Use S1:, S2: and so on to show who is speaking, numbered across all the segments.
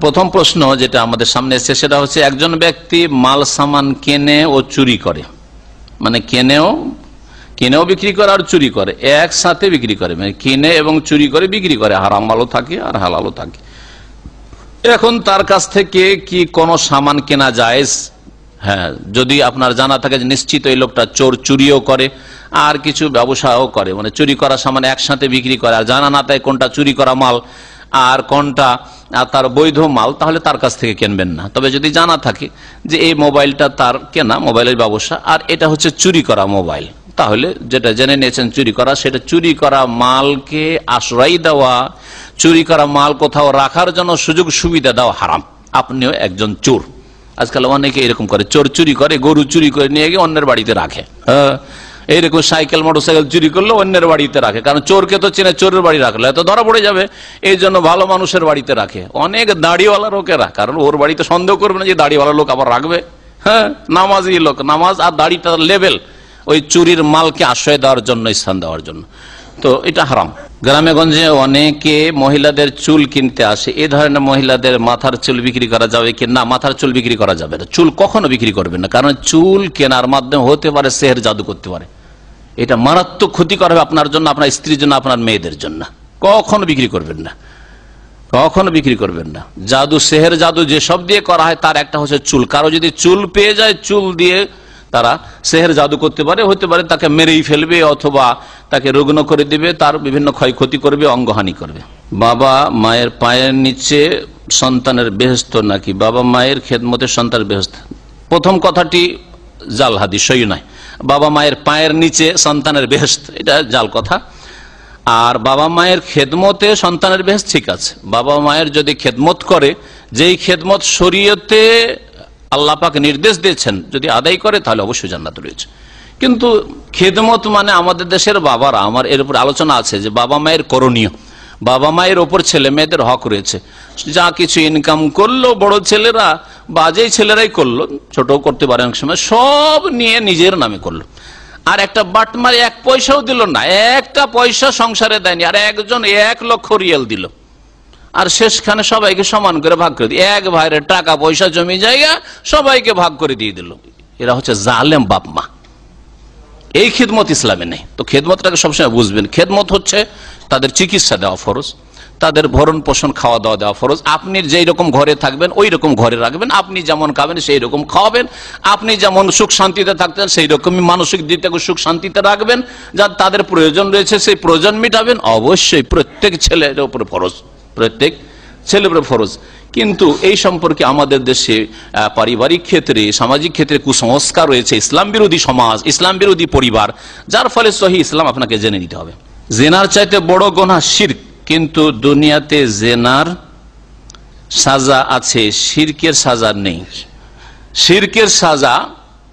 S1: প্রথম প্রশ্ন যেটা আমাদের সামনে এসছে, সেটা হচ্ছে একজন ব্যক্তি মাল সামান কেনে ও চুরি করে। মানে কেনেও, কিনেও বিক্রি করে আর চুরি করে। একসাথে বিক্রি করে। মানে কিনে এবং চুরি করে বিক্রি করে। হারাম মালও থাকে আর হালালও থাকে। এখন তার কাছ থেকে কি কোনো সামান কেনা যায়? হ্যাঁ যদি আপনার জানা থাকে যে নিশ্চিত এই লোকটা চোর চুরিও করে আর কিছু ব্যবসাও করে। মানে চুরি করা সামান একসাথে বিক্রি করে। আর জানা না তাই কোনটা চুরি করা মাল। আর কোনটা তার বৈধ মাল, তাহলে তার কাছ থেকে কিনবেন না। তবে যদি জানা থাকে যে এই মোবাইলটা তার কেনা, মোবাইলের ব্যবসা, আর এটা হচ্ছে চুরি করা মোবাইল, তাহলে যেটা জেনে নিয়েছেন চুরি করা, সেটা চুরি করা মালকে আশ্রয় দেওয়া, চুরি করা মাল কোথাও রাখার জন্য সুযোগ সুবিধা দেওয়া হারাম। আপনিও একজন চোর। আজকাল অনেকে এরকম করে, চোর চুরি করে, গরু চুরি করে নিয়ে গিয়ে অন্যের বাড়িতে রাখে। হ্যাঁ এইরকম সাইকেল, মোটরসাইকেল চুরি করলে অন্যের বাড়িতে রাখে। কারণ চোরকে তো চেনে, চোরের বাড়ি রাখলে। এত ধরা পড়ে যাবে, এই জন্য ভালো মানুষের বাড়িতে রাখে। অনেক দাড়িওয়ালা লোকেরা, কারণ ওর বাড়িতে সন্দেহ করবে না যে দাড়িওয়ালা লোক আবার রাখবে। হ্যাঁ নামাজি লোক, নামাজ আর দাড়িটার লেভেল ওই চুরির মালকে আশ্রয় দেওয়ার জন্য, স্থান দেওয়ার জন্য। তো এটা হারাম। গ্রামে গঞ্জে অনেকে মহিলাদের চুল কিনতে আসে। এ ধরনের মহিলাদের মাথার চুল বিক্রি করা যাবে কি না? মাথার চুল বিক্রি করা যাবে না। চুল কখনো বিক্রি করবে না। কারণ চুল কেনার মাধ্যমে হতে পারে, সেহের জাদু করতে পারে। এটা মারাত্মক ক্ষতি করবে আপনার জন্য, আপনার স্ত্রীর জন্য, আপনার মেয়েদের জন্য। কখনো বিক্রি করবেন না। কখনো বিক্রি করবেন না। জাদু, সেহের জাদু যেসব দিয়ে করা হয়, তার একটা হচ্ছে চুল। কারও যদি চুল পেয়ে যায়, চুল দিয়ে তারা সেহের জাদু করতে পারে হতে পারে তাকে মেরেই ফেলবে অথবা তাকে রুগ্ন করে দিবে, তার বিভিন্ন ক্ষয়ক্ষতি করবে, অঙ্গহানি করবে। বাবা মায়ের পায়ের নিচে সন্তানের বেহস্ত নাকি? বাবা মায়ের খেদমতের সন্তানের বেহস্ত। প্রথম কথাটি জাল হাদি সই নয়। বাবা মায়ের পায়ের নিচে সন্তানের বেহস্ত, এটা জাল কথা। আর বাবা মায়ের খেদমতে সন্তানের বেশ ঠিক আছে। বাবা মায়ের যদি খেদমত করে, যেই খেদমত শরীয়তে আল্লাহ নির্দেশ দিয়েছেন, যদি আদায় করে তাহলে অবশ্যই জান্নাত রয়েছে। কিন্তু খেদমত মানে আমাদের দেশের বাবারা, আমার এর উপর আলোচনা আছে যে বাবা মায়ের করণীয়। বাবা মায়ের ওপর ছেলে মেয়েদের হক রয়েছে। যা কিছু ইনকাম করল, বড় ছেলেরা বা যেই ছেলেরাই করল ছোট করতে পারে অনেক সময়, সব নিয়ে নিজের নামে করল। আর একটা বাটমারি এক পয়সাও দিল না, একটা পয়সা সংসারে দেয়নি, আর একজন এক লক্ষ রিয়াল দিল। আর শেষখানে সবাইকে সমান করে ভাগ করে দিই। এক ভাইয়ের টাকা পয়সা জমি জায়গা সবাইকে ভাগ করে দিয়ে দিল। এরা হচ্ছে জালেম বাপ মা। এই খেদমত ইসলামে নেই। তো খেদমতটাকে সবসময় বুঝবেন। খেদমত হচ্ছে তাদের চিকিৎসা দেওয়া ফরজ, তাদের ভরণ পোষণ, খাওয়া দাওয়া দেওয়া ফরজ। আপনি যেই রকম ঘরে থাকবেন, ওই রকম ঘরে রাখবেন। আপনি যেমন খাবেন, সেই রকম খাওয়াবেন। আপনি যেমন সুখ শান্তিতে থাকতেন, সেই রকমই মানসিক দিক থেকে সুখ শান্তিতে রাখবেন। যা তাদের প্রয়োজন রয়েছে, সেই প্রয়োজন মিটাবেন। অবশ্যই প্রত্যেক ছেলের উপরে ফরজ প্রত্যেক উপরে ফরজ কিন্তু এই সম্পর্কে আমাদের দেশে পারিবারিক ক্ষেত্রে, সামাজিক ক্ষেত্রে কুসংস্কার রয়েছে, ইসলাম বিরোধী সমাজ, ইসলাম বিরোধী পরিবার, যার ফলে সহি ইসলাম আপনাকে জেনে নিতে হবে। জেনার চাইতে বড় গোনা শির্ক, কিন্তু দুনিয়াতে জেনার সাজা আছে, শিরকের সাজা নেই। শিরকের সাজা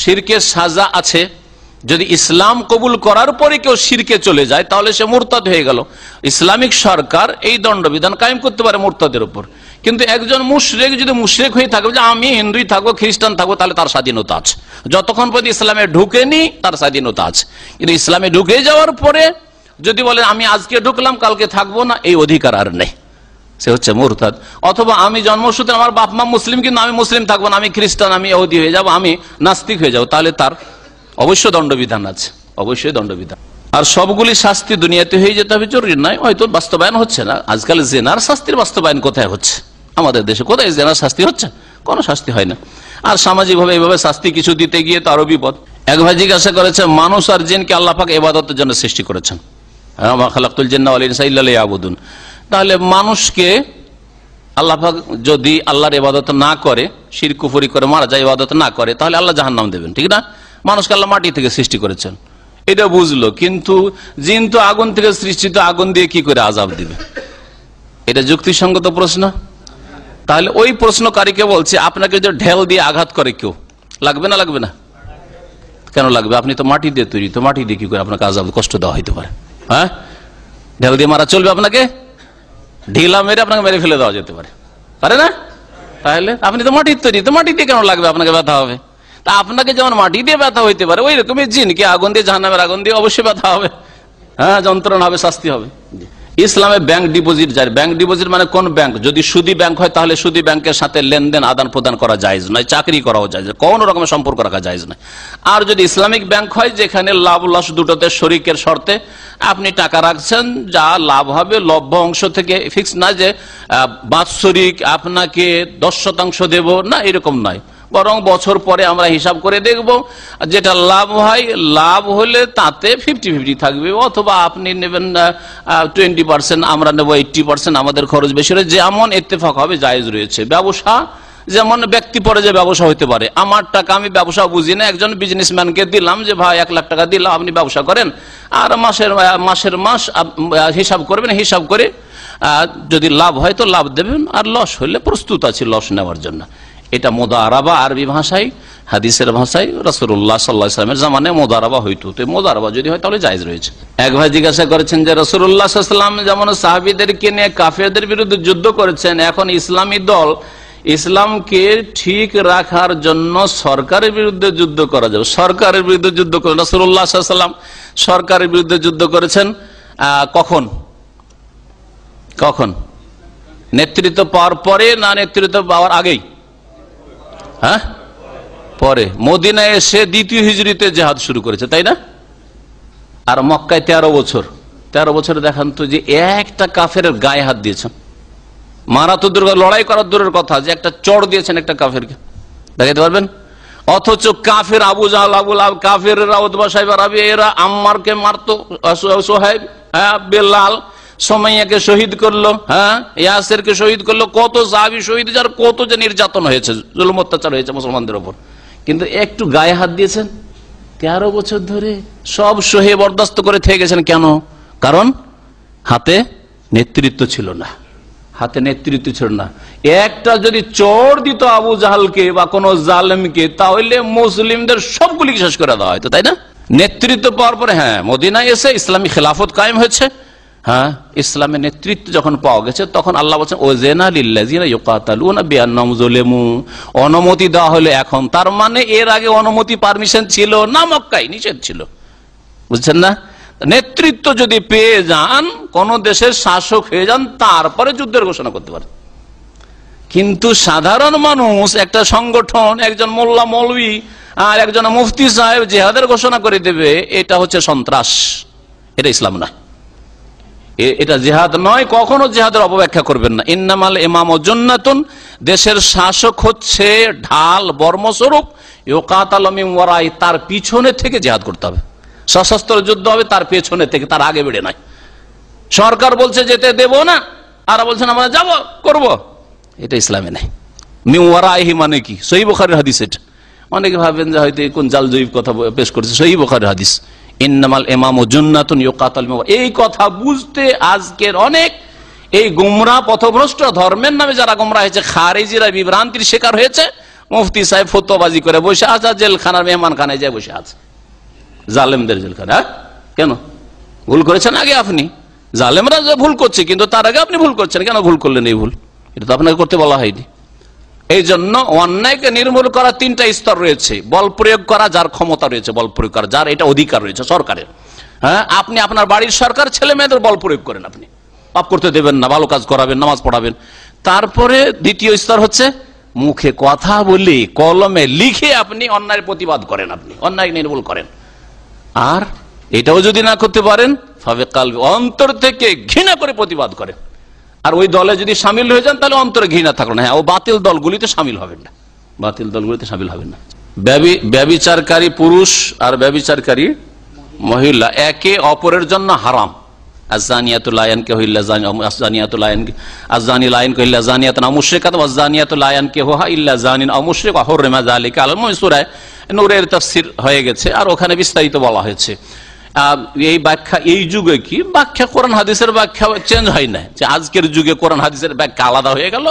S1: শিরকের সাজা আছে যদি ইসলাম কবুল করার পরে কেউ শিরকে চলে যায়, তাহলে সে মোরতাদ হয়ে গেল। ইসলামিক সরকার এই দণ্ডবিধান কায়েম করতে পারে মোরতাদের উপর। কিন্তু একজন মুশরেক যদি মুশরেক হয়ে থাকবে যে আমি হিন্দুই থাকব, খ্রিস্টান থাকব, তাহলে তার স্বাধীনতা আছে। যতক্ষণ পর্যন্ত ইসলামে ঢুকেনি, তার স্বাধীনতা আছে। কিন্তু ইসলামে ঢুকে যাওয়ার পরে যদি বলে আমি আজকে ঢুকলাম, কালকে থাকব না, এই অধিকার আর নেই। সে হচ্ছে মোরতাদ। অথবা, আমি জন্মসূত্রে আমার বাপ মা মুসলিম, কিন্তু আমি মুসলিম থাকব না, আমি খ্রিস্টান, আমি এহুদি হয়ে যাব, আমি নাস্তিক হয়ে যাব, তাহলে তার অবশ্য দণ্ডবিধান আছে, অবশ্যই দণ্ডবিধান। আর সবগুলি শাস্তি দুনিয়াতে হয়ে যেতে হবে, জরুরি নয়, হয়তো বাস্তবায়ন হচ্ছে না। আজকাল জেনার শাস্তির বাস্তবায়ন কোথায় হচ্ছে? আমাদের দেশে কোথায় জেনার শাস্তি হচ্ছে? কোনো শাস্তি হয় না। আর সামাজিক ভাবে এইভাবে শাস্তি কিছু দিতে গিয়ে তো আরও বিপদ। এক ভাই জিজ্ঞাসা করেছে, মানুষ আর জিনকে আল্লাপাক এবাদতের জন্য সৃষ্টি করেছেন? জেন্না আবুদুন তাহলে মানুষকে আল্লাহাক যদি আল্লাহর ইবাদত না করে, শির, কুফুরি করে, মারা যায় ইবাদত না করে, তাহলে আল্লাহ জাহান নাম দেবেন, ঠিক না? মানুষকে আল্লাহ মাটি থেকে সৃষ্টি করেছেন। এটা বুঝলো, কিন্তু জিন তো আগুন থেকে সৃষ্টিত, আগুন দিয়ে কি করে আজাব দিবে? এটা যুক্তিসঙ্গত প্রশ্ন? তাহলে ওই প্রশ্নকারীকে বলছে, আপনাকে যদি ঢেল দিয়ে আঘাত করে কেউ, লাগবে না লাগবে না? কেন লাগবে? আপনি তো মাটি দিয়ে তৈরি, তো মাটি দিয়ে কি করে আপনাকে আজাব, কষ্ট দেওয়া হইতে পারে? হ্যাঁ? ঢেল দিয়ে মারা চলবে আপনাকে? ঢিলা মেরে আপনাকে মেরে ফেলে দেওয়া যেতে পারে। পারে না? তাহলে আপনি তো মাটির তৈরি, তো মাটি দিয়ে কেন লাগবে? আপনাকে ব্যথা হবে। তা আপনাকে যেমন মাটি দিয়ে ব্যথা হইতে পারে ওই রকমই জিন কি আগুন দিয়ে জাহান্নামের আগুন দিয়ে অবশ্যই ব্যথা হবে। হ্যাঁ যন্ত্রণা হবে শাস্তি হবে। ইসলামে ব্যাংক ডিপোজিট যায়। ব্যাংক ডিপোজিট মানে কোন ব্যাংক? যদি সুদি ব্যাংক হয় তাহলে সুদি ব্যাংকের সাথে লেনদেন আদান প্রদান করা যায় নয় চাকরি করাও যায় কোন রকমের সম্পর্ক রাখা যায় নয়। আর যদি ইসলামিক ব্যাংক হয় যেখানে লাভ লস দুটোতে শরিকের শর্তে আপনি টাকা রাখছেন যা লাভ হবে লভ্য অংশ থেকে। ফিক্স না যে বাৎসরিক আপনাকে দশ শতাংশ দেব না এরকম নয়। বরং বছর পরে আমরা হিসাব করে দেখব যেটা লাভ হয়, লাভ হলে তাতে ফিফটি ফিফটি থাকবে। অথবা আপনি নেবেন টোয়েন্টি পার্সেন্ট আমরা নেব এইটটি পার্সেন্ট আমাদের খরচ বেশি রয়েছে যেমন ইত্তেফাক হবে জায়েজ রয়েছে। ব্যবসা, যেমন ব্যক্তি পরে যে ব্যবসা হতে পারে। আমার টাকা আমি ব্যবসা বুঝি না, একজন বিজনেসম্যানকে দিলাম যে, ভাই, এক লাখ টাকা দিলাম, আপনি ব্যবসা করেন। আর মাসের মাসের মাস হিসাব করবেন, হিসাব করে যদি লাভ হয় তো লাভ দেবেন, আর লস হলে প্রস্তুত আছে লস নেওয়ার জন্য। এটা মোদারাবা আরবি ভাষায়, হাদিসের ভাষায় রসুল্লাহ সাল্লাহ ইসলামের জামানে মোদারাবা হইতো। তো মোদারাবা যদি হয় তাহলে জায়জ রয়েছে। এক ভাই জিজ্ঞাসা করেছেন যে রসুল্লাহ সাল্লাম যেমন সাহাবিদেরকে নিয়ে কাফেরদের বিরুদ্ধে যুদ্ধ করেছেন, এখন ইসলামী দল ইসলামকে ঠিক রাখার জন্য সরকারের বিরুদ্ধে যুদ্ধ করা যাবে। সরকারের বিরুদ্ধে যুদ্ধ করে রসুল্লাহ সাল্লাম সরকারের বিরুদ্ধে যুদ্ধ করেছেন কখন? কখন? নেতৃত্ব পাওয়ার পরে না নেতৃত্ব পাওয়ার আগেই? হ্যাঁ? পরে। মদিনায় এসে দ্বিতীয় হিজড়িতে জেহাদ শুরু করেছে, তাই না? আর মক্কায় তেরো বছর। তেরো বছরে দেখান তো যে একটা কাফের গায়ে হাত দিয়েছেন। মারা তো দূর লড়াই করার দূরের কথা যে একটা চড় দিয়েছেন একটা কাফেরকে। দেখাতে পারবেন? অথচ কাফের আবু জাহাল আবুল আব কাফের রাউতবা সাহেব এরা আম্মারকে মারতো সোহেব হ্যাঁ বেলাল সময়কে শহীদ করল হ্যাঁ? ইয়াসেরকে শহীদ করল, কত সাহাবি শহীদ যার কত যে নির্যাতন হয়েছে, জুলুম অত্যাচার হয়েছে মুসলমানদের ওপর। কিন্তু একটু গায়ে হাত দিয়েছেন? তেরো বছর ধরে সব সহে বরদাস্ত করে থেকে গেছেন কেন? কারণ হাতে নেতৃত্ব ছিল না। হাতে নেতৃত্ব ছিল না। একটা যদি চোর দিত আবু জাহালকে বা কোন জালেমকে, তাহলে মুসলিমদের সবগুলিকে শেষ করে দেওয়া হয়তো, তাই না? নেতৃত্ব পাওয়ার পরে হ্যাঁ মদিনায় এসে ইসলামী খেলাফত কায়েম হয়েছে। হ্যাঁ ইসলামের নেতৃত্ব যখন পাওয়া গেছে, তখন আল্লাহ বলছেন ও জেনা লিল্লাজিমু অনুমতি দেওয়া হলো এখন। তার মানে এর আগে অনুমতি পারমিশন ছিল না মক্কাই নিষেধ ছিল। বুঝছেন না? নেতৃত্ব যদি পেয়ে যান, কোন দেশের শাসক হয়ে যান, তারপরে যুদ্ধের ঘোষণা করতে পারে কিন্তু সাধারণ মানুষ, একটা সংগঠন, একজন মোল্লা মৌলবী আর একজন মুফতি সাহেব জেহাদের ঘোষণা করে দেবে, এটা হচ্ছে সন্ত্রাস। এটা ইসলাম এ- এটা জেহাদ নয়, কখনো জেহাদের অপব্যাখ্যা করবেন না। ইন্নামাল ইমাম জন্নাতুন, দেশের শাসক হচ্ছে ঢাল, বর্মস্বরূপ ইউকাতালমিম ওয়ারাই, তার পিছনে থেকে জেহাদ করতে হবে। সশস্ত্র যুদ্ধ হবে, তার পেছনে থেকে, তার আগে বেড়ে নয়। সরকার বলছে যেতে দেব না আর বলছেন আমরা যাব, করব। এটা ইসলামে নাই। মিওয়ারাহি মানে কি? সহি বোখারের হাদিস এটা। অনেকে ভাবেন যে হয়তো কোন জাল জয়ীব কথা পেশ করছে সহি বোখারের হাদিস। ইন্নামাল এমাম জুন্নাতুন ইউকাতাল এই কথা বুঝতে আজকের অনেক এই গুমরা পথভ্রষ্ট ধর্মের নামে যারা গুমরা হয়েছে, খারেজিরা বিভ্রান্তির শিকার হয়েছে, মুফতি সাহেব ফতোবাজি করে বসে আছে জেলখানার মেহমান খানায় যায় বসে আছে। জালেমদের জেলখানা হ্যাঁ? কেন? ভুল করেছেন আগে আপনি? জালেমরা ভুল করছে, কিন্তু তার আগে আপনি ভুল করছেন। কেন ভুল করলেন এই ভুল? এটা তো আপনাকে করতে বলা হয়নি। এই জন্য অন্যায়কে নির্মূল করা তিনটা স্তর রয়েছে। বল প্রয়োগ করা, যার ক্ষমতা রয়েছে বল প্রয়োগ করা, যার এটা অধিকার রয়েছে সরকারের। হ্যাঁ আপনি আপনার বাড়ির সরকার, ছেলে মেয়েদের বল প্রয়োগ করেন আপনি। পাপ করতে দেবেন না, ভালো কাজ করাবেন, নামাজ পড়াবেন। তারপরে দ্বিতীয় স্তর হচ্ছে মুখে কথা বলে, কলমে লিখে আপনি অন্যায়ের প্রতিবাদ করেন আপনি, অন্যায় নির্মূল করেন। আর এটাও যদি না করতে পারেন ভাবে কাল অন্তর থেকে ঘৃণা করে প্রতিবাদ করেন। আর ওই দলে যদি সামিল হয়ে যান, তাহলে অন্তরে ঘৃণা থাকল না। হ্যাঁ ও বাতিল দলগুলিতে সামিল হবেন না। বাতিল দলগুলিতে সামিল হবেন না। ব্যবি- ব্যবিচারকারী পুরুষ আর ব্যবিচারকারী মহিলা একে অপরের জন্য হারাম। হয়ে গেছে। আর ওখানে বিস্তারিত বলা হয়েছে। এই ব্যাখ্যা, এই যুগে কি? ব্যাখ্যা, কোরআন হাদিসের ব্যাখ্যা চেঞ্জ হয় না যে আজকের যুগে কোরআন হাদিসের ব্যাখ্যা আলাদা হয়ে গেল,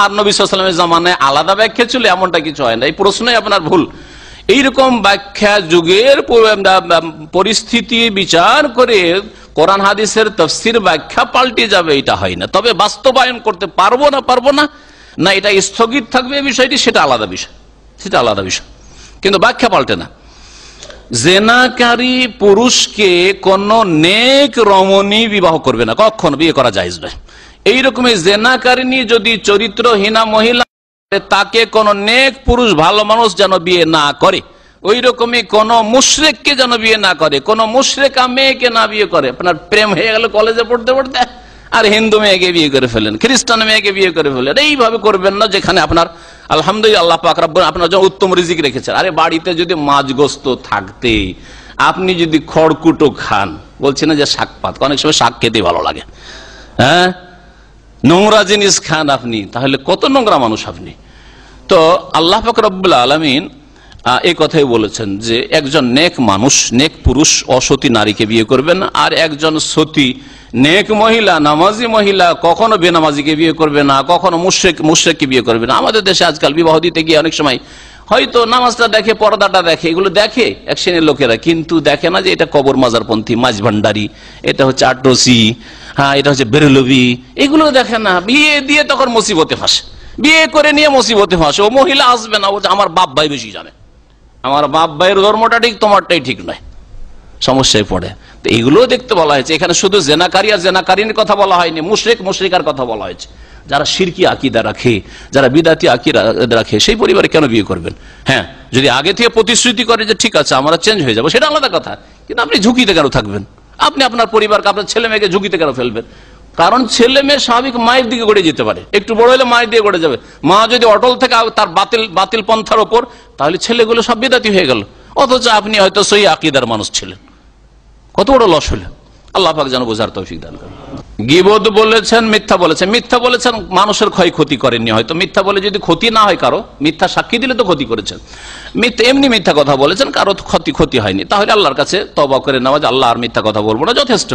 S1: আর নবী সাল্লামের জামানায় আলাদা ব্যাখ্যা ছিল, এমনটা কিছু হয় না এই প্রশ্নই আপনার ভুল। এইরকম ব্যাখ্যা যুগের পরিস্থিতি বিচার করে কোরআন হাদিসের তফসির ব্যাখ্যা পাল্টে যাবে, এটা হয় না। তবে বাস্তবায়ন করতে পারব না পারব না না এটা স্থগিত থাকবে বিষয়টি, সেটা আলাদা বিষয়। সেটা আলাদা বিষয়। কিন্তু ব্যাখ্যা পাল্টে না। জেনাকারী পুরুষকে কোন নেক রমণী বিবাহ করবে না। কখন বিয়ে করা যায় নয়। এইরকম জেনাকারিনী যদি চরিত্রহীনা মহিলা তাকে কোন নেক পুরুষ, ভালো মানুষ যেন বিয়ে না করে। ওই রকমই কোন মুশরেককে যেন বিয়ে না করে। কোন মুশরেকা মেয়েকে না বিয়ে করে। আপনার প্রেম হয়ে গেল কলেজে পড়তে পড়তে। আর হিন্দু মেয়েকে বিয়ে করে ফেলেন, খ্রিস্টান মেয়েকে বিয়ে করে ফেলেন, এইভাবে করবেন না যেখানে আপনার আলহামদুলিল্লাহ আল্লাহ আপনার জন্য উত্তম রিজিক রেখেছেন। আরে বাড়িতে যদি মাছ গোস্ত থাকতে আপনি যদি খড়কুটো খান, বলছি না যে শাক পাত, অনেক সময় শাক খেতে ভালো লাগে। হ্যাঁ? নোংরা জিনিস খান আপনি, তাহলে কত নোংরা মানুষ আপনি। তো আল্লাহ পাক আলমিন এই কথাই বলেছেন যে একজন নেক মানুষ, নেক পুরুষ অসতী নারীকে বিয়ে করবেন আর একজন সতী নেক মহিলা, নামাজি মহিলা কখনো বেনামাজিকে বিয়ে করবে না, কখনো মুশ্রেক, মুশ্রেককে বিয়ে করবে না। আমাদের দেশে আজকাল বিবাহ দিতে গিয়ে অনেক সময় হয়তো নামাজটা দেখে, পর্দাটা দেখে, এগুলো দেখে এক শ্রেণির লোকেরা, কিন্তু দেখে না যে এটা কবর মাজারপন্থী মাঝ ভান্ডারি এটা হচ্ছে আটরসি হ্যাঁ এটা হচ্ছে বেরলবি, এগুলো দেখে না। বিয়ে দিয়ে তখন মুসিবতে ফাঁসে। বিয়ে করে নিয়ে মুসিবতে ফাঁসে। ও মহিলা আসবে না, ও আমার বাপ ভাই বেশি জানে। আমার বাপ ভাইয়ের ধর্মটা ঠিক, তোমারটাই ঠিক নয়। সমস্যায় পড়ে। তো এগুলো দেখতে বলা হয়েছে। এখানে শুধু জেনাকারী আর জেনাকারীর কথা বলা হয়নি, মুশরেক মুশরিকার কথা বলা হয়েছে। যারা সিরকি আকিদা রাখে, যারা বিদাতি আকিদা রাখে, সেই পরিবারে কেন বিয়ে করবেন? হ্যাঁ যদি আগে থেকে প্রতিশ্রুতি করে যে ঠিক আছে, আমরা চেঞ্জ হয়ে যাব, সেটা আলাদা কথা। কিন্তু আপনি ঝুঁকিতে কেন থাকবেন? আপনি আপনার পরিবারকে, আপনার ছেলে মেয়েকে ঝুঁকিতে কেন ফেলবেন? কারণ ছেলে মেয়ে স্বাভাবিক মায়ের দিকে গড়ে যেতে পারে। একটু বড় হলে মায়ের দিকে গড়ে যাবে। মা যদি অটল থেকে তার বাতিল বাতিল পন্থার ওপর, তাহলে ছেলেগুলো সব বিদাতি হয়ে গেল। অথচ আপনি হয়তো সই আকিদার মানুষ ছিলেন। কত বড় লস হলো? আল্লাহ পাক যেন বোঝার তৌফিক দান করেন। গিবোধ বলেছেন, মিথ্যা বলেছেন। মিথ্যা বলেছেন, মানুষের ক্ষয় ক্ষতি করেননি হয়তো। মিথ্যা বলে যদি ক্ষতি না হয় কারও, মিথ্যা সাক্ষী দিলে তো ক্ষতি করেছেন। মিথ্যা, এমনি মিথ্যা কথা বলেছেন, কারও ক্ষতি ক্ষতি হয়নি। তাহলে আল্লাহর কাছে তবা করে নেওয়া যে আল্লাহ আর মিথ্যা কথা বলব না, যথেষ্ট।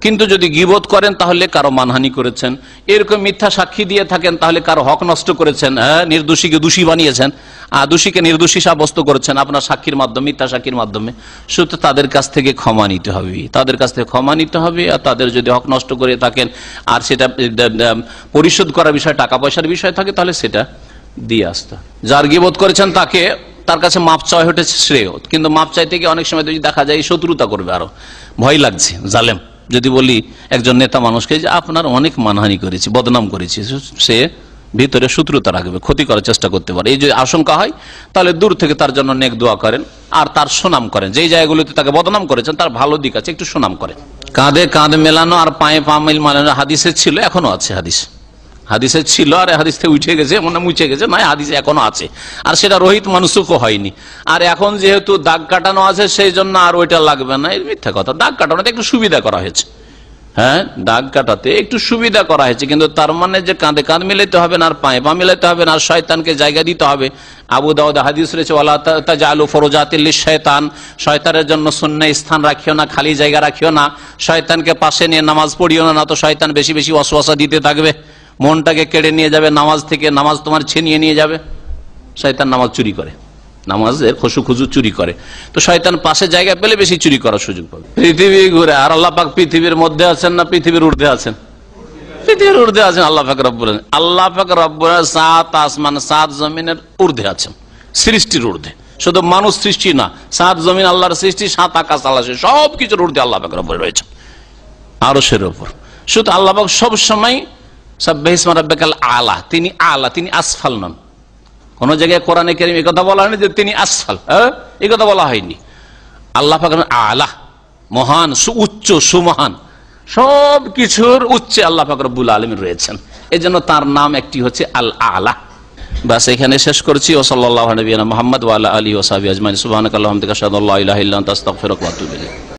S1: কিন্তু যদি গিবোধ করেন, তাহলে কারও মানহানি করেছেন। এরকম মিথ্যা সাক্ষী দিয়ে থাকেন, তাহলে কারও হক নষ্ট করেছেন। হ্যাঁ নির্দোষীকে দোষী বানিয়েছেন। আর দোষীকে নির্দোষী সাব্যস্ত করেছেন আপনার সাক্ষীর মাধ্যমে, মিথ্যা সাক্ষীর মাধ্যমে। শুধু তাদের কাছ থেকে ক্ষমা নিতে হবে। তাদের কাছ থেকে ক্ষমা নিতে হবে, আর তাদের যদি হক নষ্ট করে থাকেন, আর সেটা পরিশোধ করার বিষয় টাকা পয়সার বিষয় থাকে, তাহলে সেটা দিয়ে আসতে যার গিবোধ করেছেন, তাকে, তার কাছে মাপ চাওয়া হটেছে শ্রেয়। কিন্তু মাপ চাইতে গিয়ে অনেক সময় দেখা যায়, শত্রুতা করবে আরও। ভয় লাগছে, জালেম। যদি বলি একজন নেতা মানুষকে যে আপনার অনেক মানহানি করেছি, বদনাম করেছি, সে ভিতরে শত্রুতা রাখবে, ক্ষতি করার চেষ্টা করতে পারে। এই যদি আশঙ্কা হয়, তাহলে দূর থেকে তার জন্য নেক দোয়া করেন আর তার সুনাম করেন। যেই জায়গাগুলোতে তাকে বদনাম করেছেন, তার ভালো দিক আছে, একটু সুনাম করেন। কাঁধে কাঁধ মেলানো আর পায়ে পা মিল মালানো হাদিসের ছিল, এখনও আছে হাদিস। হাদিসে ছিল আর হাদিস থেকে উঠে গেছে মনে মুছে গেছে, নয়, হাদিস এখনও আছে। আর সেটা রোহিত মানুষও হয়নি। আর এখন যেহেতু দাগ কাটানো আছে, সেই জন্য আর ওইটা লাগবে না। এর মিথ্যা কথা। দাগ কাটানোতে একটু সুবিধা করা হয়েছে। হ্যাঁ দাগ কাটাতে একটু সুবিধা করা হয়েছে, কিন্তু তার মানে যে কাঁধে কাঁধ মিলাইতে হবে না, আর পায়ে পা মিলাইতে হবে না শয়তানকে জায়গা দিতে হবে। আবু দাউদ হাদিস রয়েছে আলু ফরোজাতিল্লি শয়তান শয়তানের জন্য শূন্য স্থান রাখিও না, খালি জায়গা রাখিও না। শয়তানকে পাশে নিয়ে নামাজ পড়িও না তো শয়তান বেশি বেশি অশ্বাসা দিতে থাকবে। মনটাকে কেড়ে নিয়ে যাবে, নামাজ থেকে নামাজ তোমার ছিনিয়ে নিয়ে যাবে। শয়তান নামাজ চুরি করে। নামাজের খসু খুজু চুরি করে। তো শয়তান পাশে জায়গা পেলে বেশি চুরি করার সুযোগ পাবে। পৃথিবী ঘুরে, আর আল্লাহ পাক পৃথিবীর মধ্যে আছেন না পৃথিবীর ঊর্ধ্বে আছেন? পৃথিবীর আছেন, আল্লাহ আল্লাহ সাত আসমান, সাত জমিনের ঊর্ধ্বে আছেন, সৃষ্টির ঊর্ধ্বে। শুধু মানুষ সৃষ্টি না, সাত জমিন আল্লাহর সৃষ্টি, সাত আকাশ সব কিছুর ঊর্ধ্বে আল্লাহ রয়েছে আরও উপর শুধু আল্লাহ পাক সব সময় সাব্বাহিসমারাব্বেকাল আলা, তিনি আলা, তিনি আসফাল নন। কোন জায়গায় কোরআনে কেরিম কথা বলা হয়নি যে তিনি আসফাল হ্যাঁ? এই কথা বলা হয়নি। আল্লাহ পাক আলা, মহান উচ্চ সুমহান, সব কিছুর উচ্চে আল্লাহ ফাকরবুল আলমী রয়েছেন। এই জন্য তার নাম একটি হচ্ছে আল আলা। বাস এখানে শেষ করছি, ও সাল্লাহ নবীনা মোহাম্মদ আলী ওসাবি আজমাই সুবাহ আলহামদিকা সাদ আল্লাহ